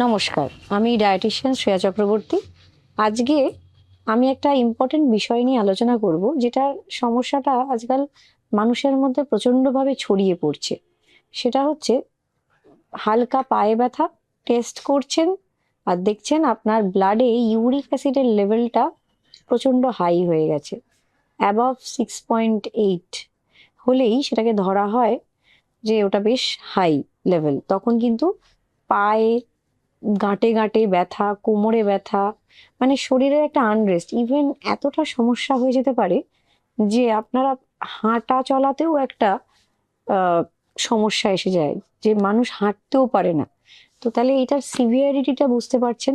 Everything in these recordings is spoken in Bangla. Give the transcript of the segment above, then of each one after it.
নমস্কার, আমি ডায়েটিশিয়ান শ্রেয়া চক্রবর্তী। আজকে আমি একটা ইম্পর্টেন্ট বিষয় নিয়ে আলোচনা করব, যেটার সমস্যাটা আজকাল মানুষের মধ্যে প্রচণ্ডভাবে ছড়িয়ে পড়ছে। সেটা হচ্ছে হালকা পায়ে ব্যথা টেস্ট করছেন আর দেখছেন আপনার ব্লাডে ইউরিক অ্যাসিডের লেভেলটা প্রচণ্ড হাই হয়ে গেছে অ্যাবভ সিক্স পয়েন্ট এইট হলেই সেটাকে ধরা হয় যে ওটা বেশ হাই লেভেল তখন কিন্তু পায়ে গাঁটে গাঁটে ব্যথা, কোমরে ব্যথা মানে শরীরের একটা আনরেস্ট ইভেন এতটা সমস্যা হয়ে যেতে পারে যে আপনারা হাঁটা চলাতেও একটা সমস্যা এসে যায়, যে মানুষ হাঁটতেও পারে না। তো তাহলে এটার সিভিয়ারিটিটা বুঝতে পারছেন।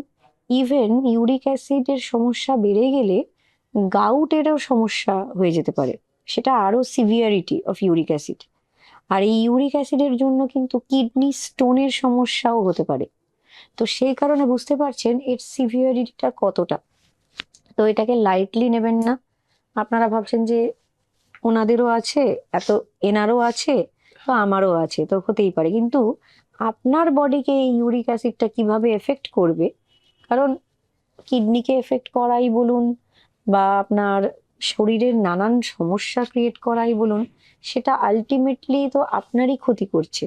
ইভেন ইউরিক অ্যাসিডের সমস্যা বেড়ে গেলে গাউটেরও সমস্যা হয়ে যেতে পারে। সেটা আরও সিভিয়ারিটি অফ ইউরিক অ্যাসিড আর এই ইউরিক অ্যাসিডের জন্য কিন্তু কিডনি স্টোনের সমস্যাও হতে পারে। তো সেই কারণে বুঝতে পারছেন এর সিভিয়ারিটিটা কতটা। তো এটাকে লাইটলি নেবেন না। আপনারা ভাবছেন যে ওনাদেরও আছে, এত এনারও আছে, তো আমারও আছে, তো হতেই পারে। কিন্তু আপনার বডিকে এই ইউরিক অ্যাসিডটা কীভাবে এফেক্ট করবে? কারণ কিডনিকে এফেক্ট করাই বলুন বা আপনার শরীরের নানান সমস্যা ক্রিয়েট করাই বলুন, সেটা আলটিমেটলি তো আপনারই ক্ষতি করছে।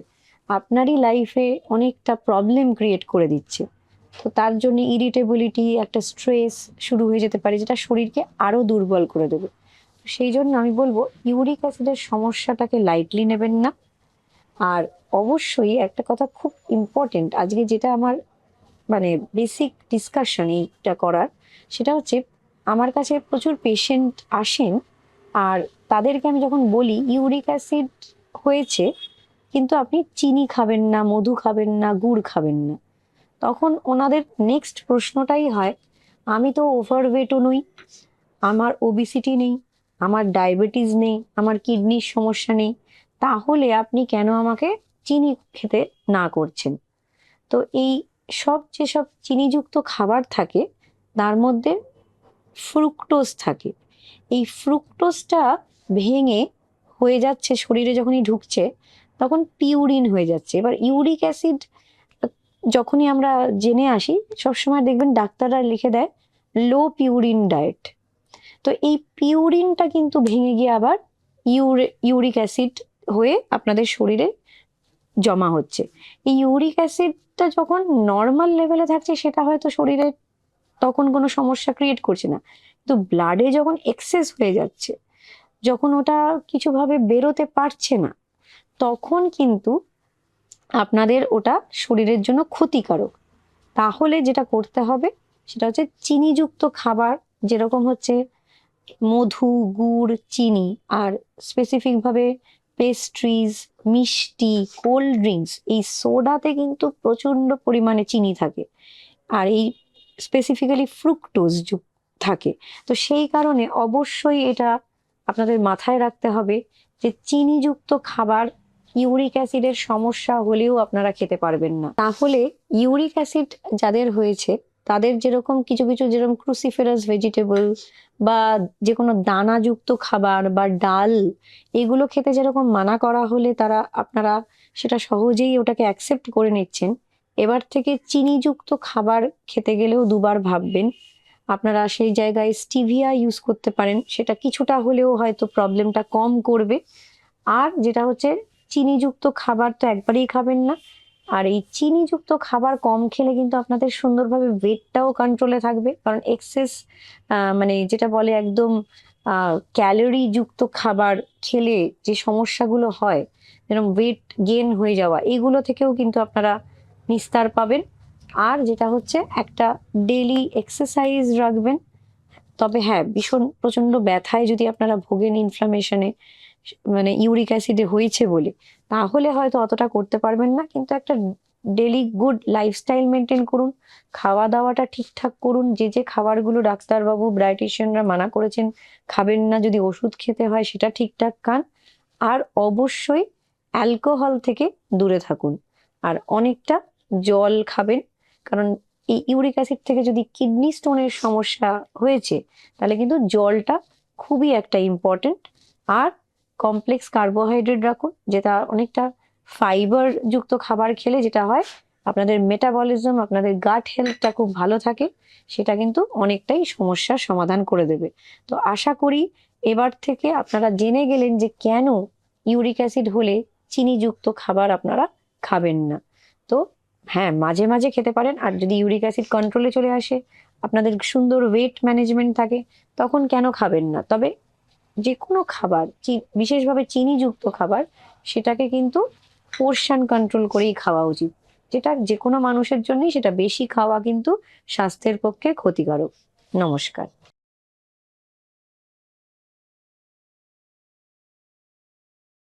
আপনারই লাইফে অনেকটা প্রবলেম ক্রিয়েট করে দিচ্ছে। তো তার জন্য ইরিটেবিলিটি একটা স্ট্রেস শুরু হয়ে যেতে পারে, যেটা শরীরকে আরও দুর্বল করে দেবে। সেই জন্য আমি বলব ইউরিক অ্যাসিডের সমস্যাটাকে লাইটলি নেবেন না। আর অবশ্যই একটা কথা খুব ইম্পর্টেন্ট আজকে যেটা আমার মানে বেসিক ডিসকাশন এইটা করার, সেটা হচ্ছে আমার কাছে প্রচুর পেশেন্ট আসেন, আর তাদেরকে আমি যখন বলি ইউরিক অ্যাসিড হয়েছে কিন্তু আপনি চিনি খাবেন না, মধু খাবেন না, গুড় খাবেন না। তখন ওনাদের নেক্সট প্রশ্নটাই হয়, আমি তো ওভারওয়েটও নই, আমার ওবিসিটি নেই, আমার ডায়াবেটিস নেই, আমার কিডনির সমস্যা নেই, তাহলে আপনি কেন আমাকে চিনি খেতে না করছেন? তো এই সব যেসব চিনিযুক্ত খাবার থাকে, তার মধ্যে ফ্রুক্টোজ থাকে। এই ফ্রুক্টোজটা ভেঙে হয়ে যাচ্ছে, শরীরে যখনই ঢুকছে তখন পিউরিন হয়ে যাচ্ছে। এবার ইউরিক অ্যাসিড, যখনই আমরা জেনে আসি, সবসময় দেখবেন ডাক্তাররা লিখে দেয়, লো পিউরিন ডায়েট। তো এই পিউরিনটা কিন্তু ভেঙে গিয়ে আবার ইউরে, ইউরিক অ্যাসিড হয়ে আপনাদের শরীরে জমা হচ্ছে। এই ইউরিক অ্যাসিডটা যখন নর্মাল লেভেলে থাকছে, সেটা হয়তো শরীরে তখন কোনো সমস্যা ক্রিয়েট করছে না। কিন্তু ব্লাডে যখন এক্সেস হয়ে যাচ্ছে, যখন ওটা কিছুভাবে বেরোতে পারছে না তখন কিন্তু আপনাদের ওটা শরীরের জন্য ক্ষতিকারক। তাহলে যেটা করতে হবে, সেটা হচ্ছে চিনিযুক্ত খাবার, যেরকম হচ্ছে মধু, গুড়, চিনি, আর স্পেসিফিকভাবে পেস্ট্রিজ মিষ্টি কোল্ড ড্রিঙ্কস এই সোডাতে কিন্তু প্রচণ্ড পরিমাণে চিনি থাকে। আর এই স্পেসিফিক্যালি ফ্রুক্টোজ থাকে। তো সেই কারণে অবশ্যই এটা আপনাদের মাথায় রাখতে হবে যে চিনিযুক্ত খাবার ইউরিক অ্যাসিডের সমস্যা হলেও আপনারা খেতে পারবেন না। তাহলে ইউরিক অ্যাসিড যাদের হয়েছে, তাদের যেরকম কিছু কিছু যেরকম ক্রুসিফেরাস ভেজিটেবল বা যে কোনো দানাযুক্ত খাবার বা ডাল, এগুলো খেতে যেরকম মানা করা হলে তারা আপনারা সেটা সহজেই ওটাকে অ্যাকসেপ্ট করে নিচ্ছেন। এবার থেকে চিনিযুক্ত খাবার খেতে গেলেও দুবার ভাববেন। আপনারা সেই জায়গায় স্টিভিয়া ইউজ করতে পারেন, সেটা কিছুটা হলেও হয়তো প্রবলেমটা কম করবে। আর যেটা হচ্ছে চিনিযুক্ত খাবার তো একবারেই খাবেন না। আর এই চিনিযুক্ত খাবার কম খেলে কিন্তু আপনাদের সুন্দরভাবে ওয়েটটাও কন্ট্রোলে থাকবে। কারণ এক্সেস মানে যেটা বলে একদম ক্যালোরি যুক্ত খাবার খেলে যে সমস্যাগুলো হয়, যেরকম ওয়েট গেন হয়ে যাওয়া, এগুলো থেকেও কিন্তু আপনারা নিস্তার পাবেন। আর যেটা হচ্ছে, একটা ডেলি এক্সারসাইজ রাখবেন। তবে হ্যাঁ ভীষণ প্রচণ্ড ব্যথায় যদি আপনারা ভোগেন ইনফ্লামেশনে মানে ইউরিক অ্যাসিডে হয়েছে বলে, তাহলে হয়তো অতটা করতে পারবেন না। কিন্তু একটা ডেলি গুড লাইফস্টাইল মেনটেন করুন, খাওয়া দাওয়াটা ঠিকঠাক করুন, যে যে খাবারগুলো ডাক্তারবাবু, ডায়েটিশিয়ানরা মানা করেছেন, খাবেন না যদি ওষুধ খেতে হয় সেটা ঠিকঠাক খান। আর অবশ্যই অ্যালকোহল থেকে দূরে থাকুন। আর অনেকটা জল খাবেন, কারণ এই ইউরিক অ্যাসিড থেকে যদি কিডনি স্টোনের সমস্যা হয়েছে, তাহলে কিন্তু জলটা খুবই একটা ইম্পর্টেন্ট আর কমপ্লেক্স কার্বোহাইড্রেট রাখুন, যেটা অনেকটা ফাইবার যুক্ত খাবার খেলে যেটা হয়, আপনাদের মেটাবলিজম আপনাদের গাট হেলথটা খুব ভালো থাকে, সেটা কিন্তু অনেকটাই সমস্যার সমাধান করে দেবে। তো আশা করি এবার থেকে আপনারা জেনে গেলেন যে কেন ইউরিক অ্যাসিড হলে চিনিযুক্ত খাবার আপনারা খাবেন না। তো হ্যাঁ মাঝে মাঝে খেতে পারেন, আর যদি ইউরিক অ্যাসিড কন্ট্রোলে চলে আসে, আপনাদের সুন্দর ওয়েট ম্যানেজমেন্ট থাকে, তখন কেন খাবেন না? তবে যে কোনো খাবার বিশেষভাবে চিনিযুক্ত খাবার, সেটাকে কিন্তু পোর্শন কন্ট্রোল করেই খাওয়া উচিত। যেটা যে কোনো মানুষের জন্যই সেটা বেশি খাওয়া কিন্তু স্বাস্থ্যের পক্ষে ক্ষতিকারক। নমস্কার।